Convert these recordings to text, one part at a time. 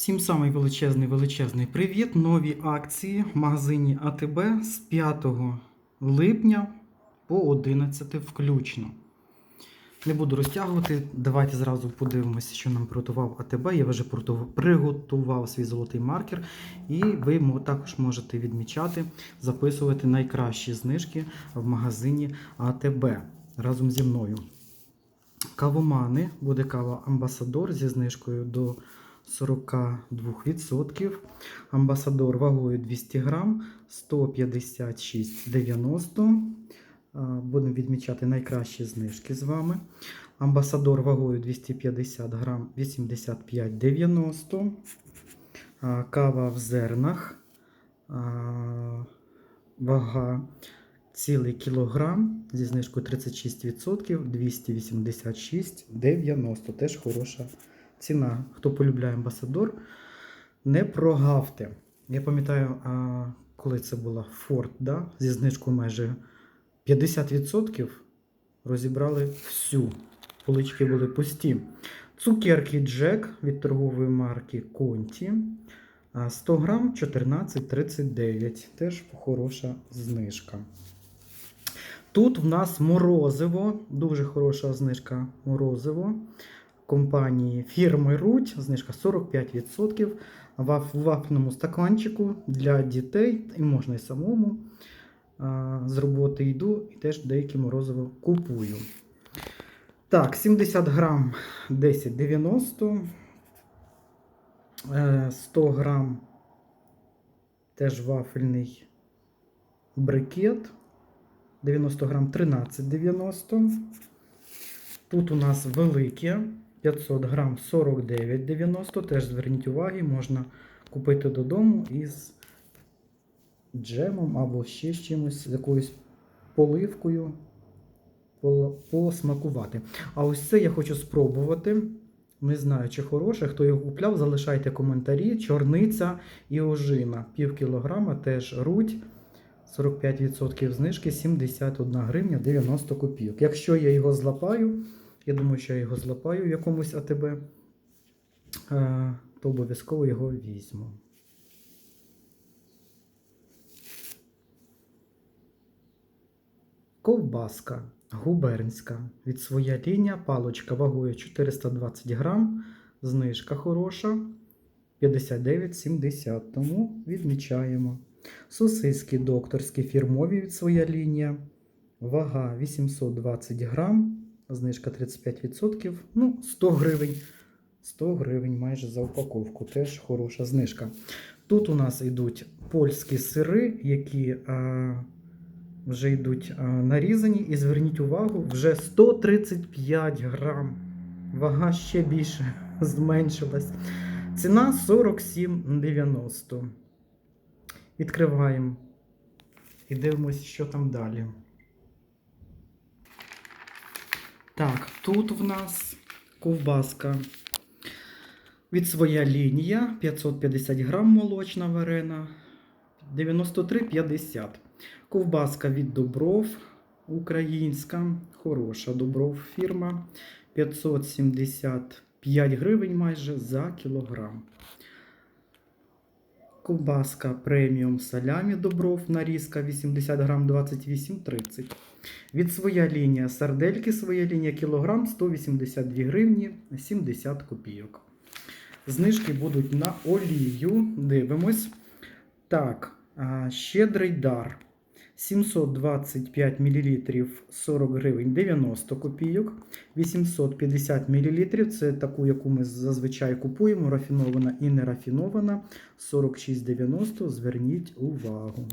Всім самий величезний величезний привіт. Нові акції в магазині АТБ з 5 липня по 11 включно. Не буду розтягувати. Давайте зразу подивимося, що нам приготував АТБ. Я вже приготував- свій золотий маркер, і ви також можете відмічати, записувати найкращі знижки в магазині АТБ разом зі мною. Кавомани буде кава Амбасадор зі знижкою до 42%. Амбасадор вагою 200 грам 156,90. Будемо відмічати найкращі знижки з вами. Амбасадор вагою 250 грам 85,90. Кава в зернах. Вага цілий кілограм зі знижкою 36%, 286,90. Теж хороша ціна. Хто полюбляє амбасадор, не прогавте. Я пам'ятаю, коли це була Форд, да? зі знижкою майже 50% розібрали всю. Полички були пусті. Цукерки Джек від торгової марки Конті. 100 грам 14,39. Теж хороша знижка. Тут в нас морозиво, дуже хороша знижка морозиво компанії фірми Руть, знижка 45% в вафному стаканчику для дітей, і можна і самому. З роботи йду і теж деякі морозиво купую. Так, 70 грам 10,90. Е, 100 грам теж вафельний брикет. 90 грам 13,90. Тут у нас велике 500 грам 49,90. Теж зверніть увагу, можна купити додому із джемом або ще з чимось, з якоюсь поливкою посмакувати. А ось це я хочу спробувати. Не знаю, чи хороше. Хто його купляв, залишайте коментарі. Чорниця і ожина. Пів кілограма теж руть. 45% знижки 71 гривня 90 копійок. Якщо я його злапаю, я думаю, що я його злапаю в якомусь АТБ, е, то обов'язково його візьму. Ковбаска губернська від своя лінія, палочка вагою 420 грам, знижка хороша 59,70, тому відмічаємо. Сосиски докторські фірмові від своя лінія. Вага 820 грам, знижка 35%, ну 100 гривень. 100 гривень майже за упаковку, теж хороша знижка. Тут у нас йдуть польські сири, які а, вже йдуть а, нарізані. І зверніть увагу, вже 135 грам. Вага ще більше зменшилась. Ціна 47,90. Відкриваємо і дивимося, що там далі. Так, тут в нас ковбаска від своя лінія 550 грам молочна варена 93,50. Ковбаска від Добров українська, хороша Добров фірма 575 гривень майже за кілограм. Ковбаска преміум салямі Добров нарізка 80 грам 28,30. Від своя лінія сардельки, своя лінія кілограм 182 гривні 70 копійок. Знижки будуть на олію. Дивимось. Так, щедрий дар. 725 мл 40 гривень 90 копійок. 850 мл це таку, яку ми зазвичай купуємо, рафінована і не рафінована. 46,90. Зверніть увагу.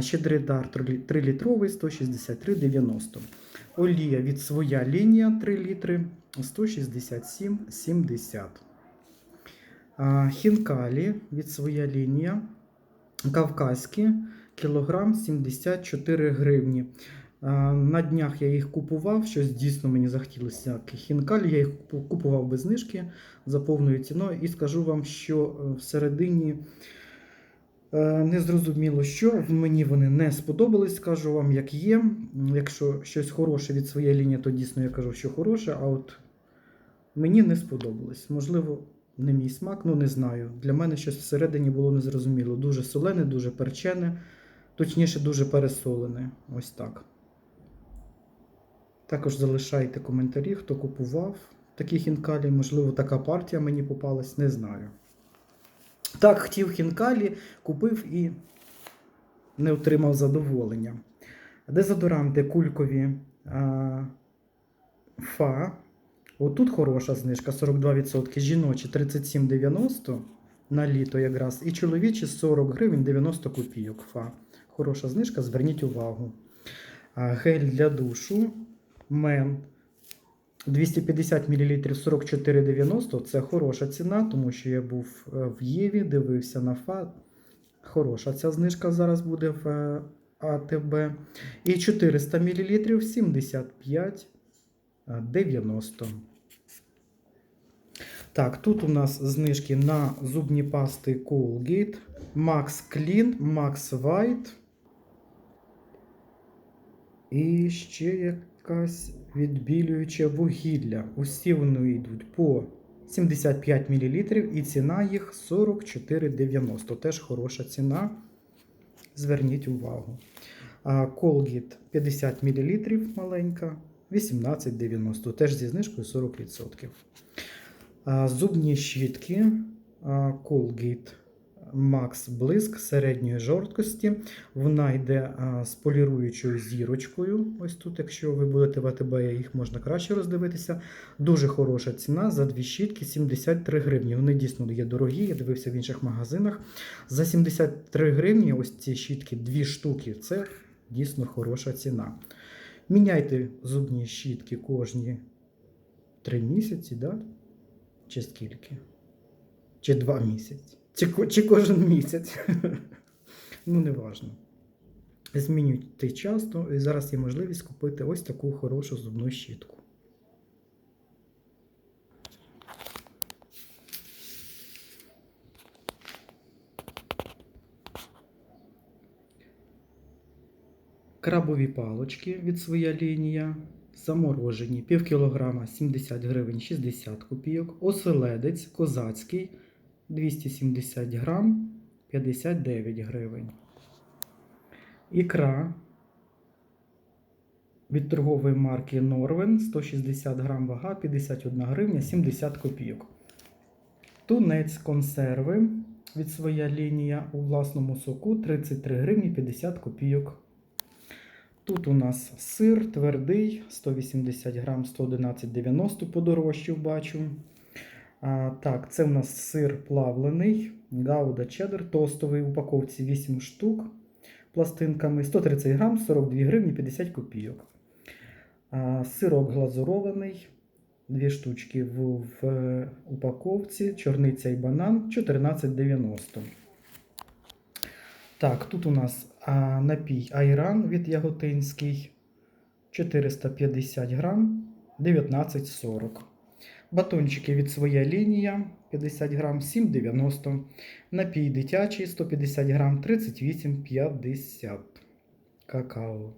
Щедрий дар 3-літровий 163,90. Олія від своя лінія 3 літри 167,70. Хінкалі від своя лінія. Кавказькі кілограм 74 гривні. На днях я їх купував, щось дійсно мені захотілося хінкалі. Я їх купував без знижки за повною ціною. І скажу вам, що е, всередині не зрозуміло, що мені вони не сподобались, скажу вам, як є. Якщо щось хороше від своєї лінії, то дійсно я кажу, що хороше, а от мені не сподобалось. Можливо, не мій смак, ну не знаю. Для мене щось всередині було незрозуміло. Дуже солене, дуже перчене, точніше, дуже пересолене. Ось так. Також залишайте коментарі, хто купував такі хінкалі. Можливо, така партія мені попалась, не знаю. Так, хотів хінкалі, купив і не отримав задоволення. Дезодоранти кулькові а, фа. Отут хороша знижка 42%. Жіночі 37,90 на літо якраз. І чоловічі 40 гривень 90 копійок. Фа. Хороша знижка, зверніть увагу. А, гель для душу. Мен 250 мл 44,90 це хороша ціна, тому що я був е, в Єві, дивився на фа. Хороша ця знижка зараз буде в е, АТБ. І 400 мл 75,90. Так, тут у нас знижки на зубні пасти Colgate, Max Clean, Max White. І ще якась відбілююче вугілля. Усі вони йдуть по 75 мл і ціна їх 44,90. Теж хороша ціна. Зверніть увагу. Colgate 50 мл маленька, 18,90. Теж зі знижкою 40%. Зубні щітки Colgate Max Блиск середньої жорсткості. Вона йде з поліруючою зірочкою. Ось тут, якщо ви будете в АТБ, їх можна краще роздивитися. Дуже хороша ціна за дві щітки 73 гривні. Вони дійсно є дорогі, я дивився в інших магазинах. За 73 гривні ось ці щітки, дві штуки. Це дійсно хороша ціна. Міняйте зубні щітки кожні 3 місяці, да? чи скільки? Чи 2 місяці? Чи, чи кожен місяць? ну, не важно. Змінюйте часто, і зараз є можливість купити ось таку хорошу зубну щітку. Крабові палочки від своя лінія. Заморожені пів кілограма 70 гривень 60 копійок. Оселедець козацький 270 грам 59 гривень. Ікра від торгової марки Норвен 160 грам вага 51 гривня 70 копійок. Тунець консерви від своя лінія у власному соку 33 гривні 50 копійок. Тут у нас сир твердий, 180 грам, 111,90 подорожчав, бачу. А, так, це у нас сир плавлений, гауда чеддер, тостовий в упаковці 8 штук пластинками, 130 грам, 42 гривні 50 копійок. А, сирок глазурований, 2 штучки в, в упаковці, чорниця і банан 14,90. Так, тут у нас а, напій Айран від Яготинський 450 грам 19,40. Батончики від своя лінія 50 грам 7,90. Напій дитячий 150 грам 38,50. Какао.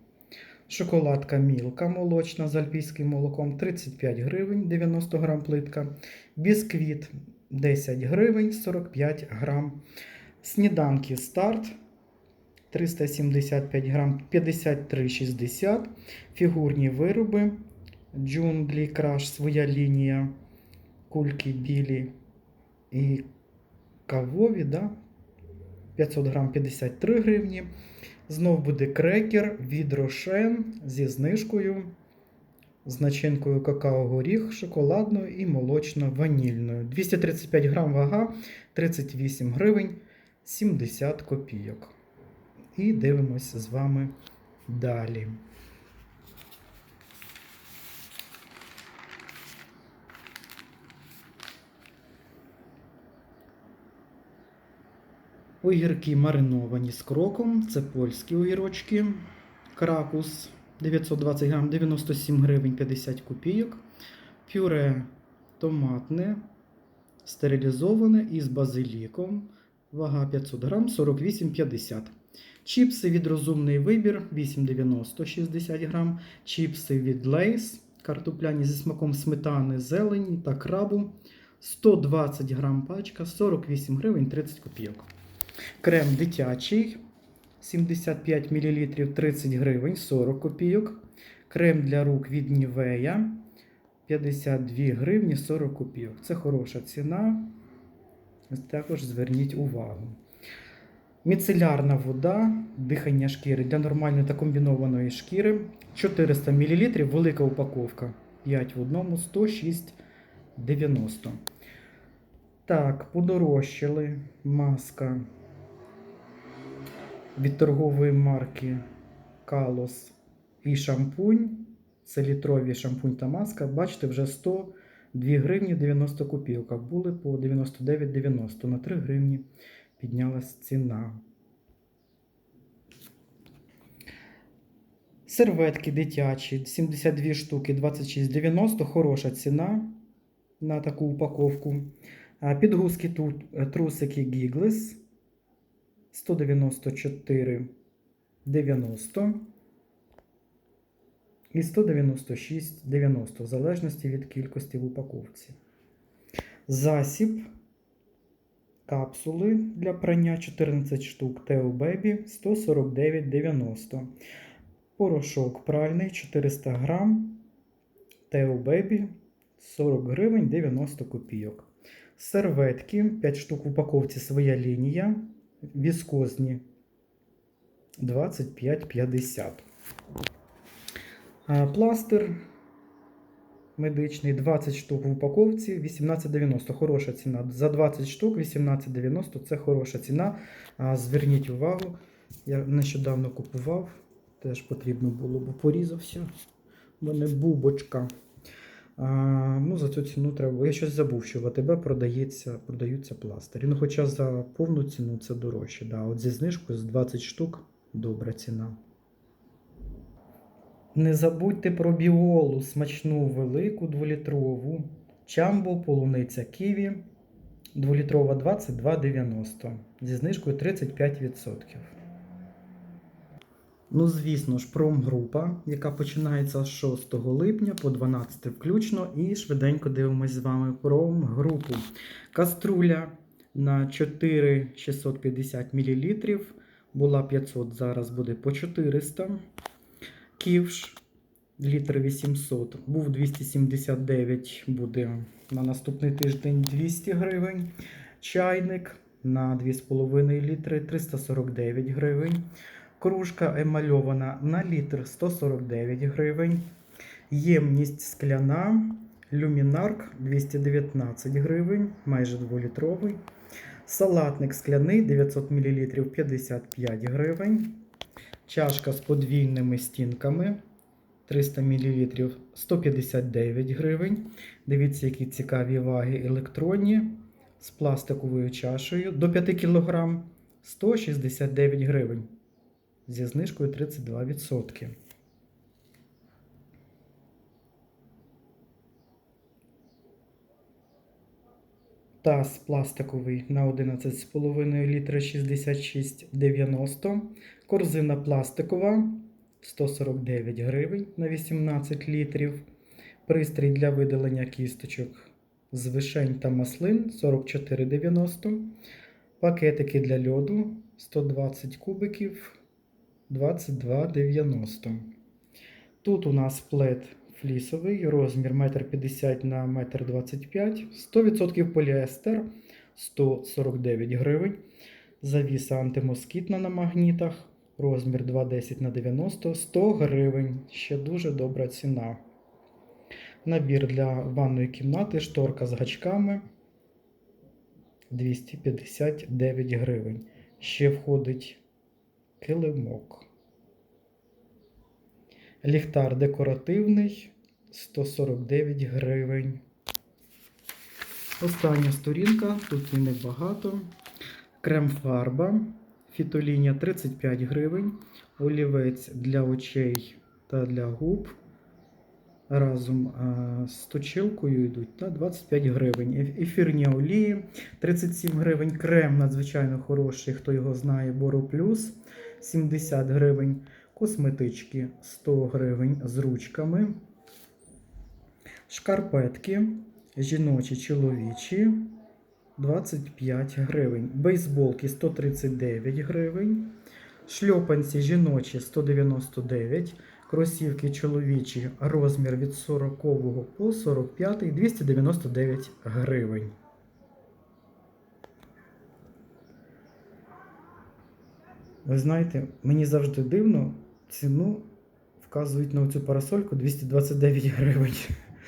Шоколадка Мілка молочна з альпійським молоком 35 гривень 90 грам плитка. Бісквіт 10 гривень 45 грам. Сніданки старт 375 грам 53,60. Фігурні вироби. Джунглі краш, своя лінія. Кульки білі і кавові. Да? 500 грам 53 гривні. Знов буде крекер від Рошен зі знижкою. З начинкою какао-горіх, шоколадною і молочно-ванільною. 235 грам вага, 38 гривень 70 копійок. І дивимося з вами далі. Огірки мариновані з кроком. Це польські огірочки. Кракус 920 грам, 97 гривень 50 копійок. Пюре томатне, стерилізоване із базиліком. Вага 500 грам, 48,50. Чіпси від розумний вибір 8,90 60 грам. Чіпси від Лейс, картопляні зі смаком сметани, зелені та крабу 120 грам пачка, 48 гривень 30 копійок. Крем дитячий 75 мл 30 гривень 40 копійок. Крем для рук від Нівея 52 гривні 40 копійок. Це хороша ціна. Також зверніть увагу. Міцелярна вода, дихання шкіри для нормальної та комбінованої шкіри 400 мл, велика упаковка. 5 в одному, 106,90. Так, подорожчали маска від торгової марки Калос і шампунь. Це літрові шампунь та маска. Бачите, вже 102 гривні 90 копійок. Були по 99,90 на 3 гривні піднялась ціна. Серветки дитячі, 72 штуки, 26,90, хороша ціна на таку упаковку. Е, підгузки тут е, трусики Гіглес. 194, 90 і 196, 90, в залежності від кількості в упаковці. Засіб капсули для прання 14 штук Тео Бебі 149,90. Порошок пральний 400 грам. Тео Бебі 40 гривень 90 копійок. Серветки 5 штук в упаковці своя лінія. Віскозні 25,50. А, Пластир медичний 20 штук в упаковці 18,90. Хороша ціна. За 20 штук 18,90 це хороша ціна. Зверніть увагу, я нещодавно купував, теж потрібно було, бо порізався. У мене бубочка. Ну, за цю ціну треба. Я щось забув, що в АТБ продається, продаються пластирі. Ну, хоча за повну ціну це дорожче. Да. От зі знижкою з 20 штук добра ціна. Не забудьте про біолу, смачну велику дволітрову. Чамбо, полуниця ківі. Дволітрова 22,90 зі знижкою 35%. Ну, звісно ж, промгрупа, яка починається з 6 липня по 12 включно. І швиденько дивимось з вами промгрупу. Каструля на 4,650 мл. Була 500, зараз буде по 400. Ківш літр 800. Був 279, буде на наступний тиждень 200 гривень. Чайник на 2,5 літри 349 гривень. Кружка емальована на літр 149 гривень. Ємність скляна. Люмінарк 219 гривень, майже 2-літровий. Салатник скляний 900 мл 55 гривень. Чашка з подвійними стінками 300 мл 159 гривень. Дивіться, які цікаві ваги електронні з пластиковою чашею до 5 кг 169 гривень зі знижкою 32%. Таз пластиковий на 11,5 літра 66,90. Корзина пластикова 149 гривень на 18 літрів. Пристрій для видалення кісточок з вишень та маслин 44,90. Пакетики для льоду 120 кубиків 22,90. Тут у нас плед флісовий, розмір 1,50 на 1,25 м, 100% поліестер 149 гривень. Завіса антимоскітна на магнітах, розмір 2,10 на 90 100 гривень. Ще дуже добра ціна. Набір для ванної кімнати, шторка з гачками 259 гривень. Ще входить килимок. Ліхтар декоративний 149 гривень. Остання сторінка, тут і небагато. Крем-фарба. Фітолінія 35 гривень. Олівець для очей та для губ. Разом з точилкою йдуть та 25 гривень. Еф- Ефірні олії 37 гривень. Крем надзвичайно хороший, хто його знає, Боро Плюс 70 гривень. Косметички 100 гривень з ручками. Шкарпетки жіночі, чоловічі 25 гривень. Бейсболки 139 гривень. Шльопанці жіночі 199 Кросівки чоловічі розмір від 40 по 45 299 гривень. Ви знаєте, мені завжди дивно, ціну вказують на цю парасольку 229 гривень.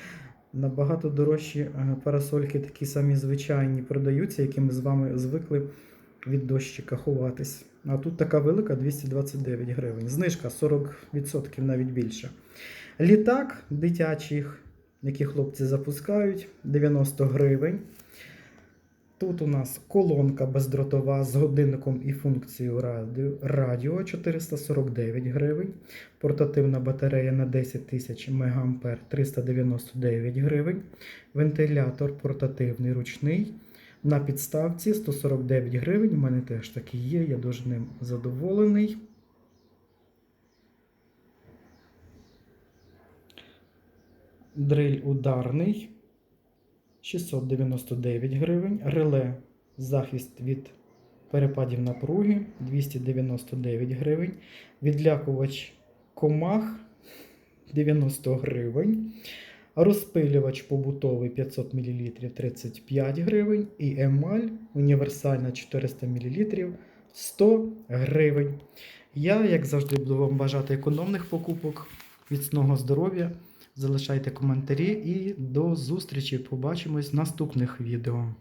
Набагато дорожчі е, парасольки, такі самі звичайні, продаються, які ми з вами звикли від дощика ховатись. А тут така велика 229 гривень. Знижка 40% навіть більше. Літак дитячий, який хлопці запускають, 90 гривень. Тут у нас колонка бездротова з годинником і функцією радіо, радіо 449 гривень. Портативна батарея на 10 тисяч мА 399 гривень. Вентилятор портативний ручний. На підставці 149 гривень. У мене теж такий є, я дуже ним задоволений. Дриль ударний 699 гривень. Реле захист від перепадів напруги 299 гривень. Відлякувач комах 90 гривень. Розпилювач побутовий 500 мл 35 гривень. І емаль універсальна 400 мл 100 гривень. Я, як завжди, буду вам бажати економних покупок, міцного здоров'я. Залишайте коментарі і до зустрічі. Побачимось в наступних відео.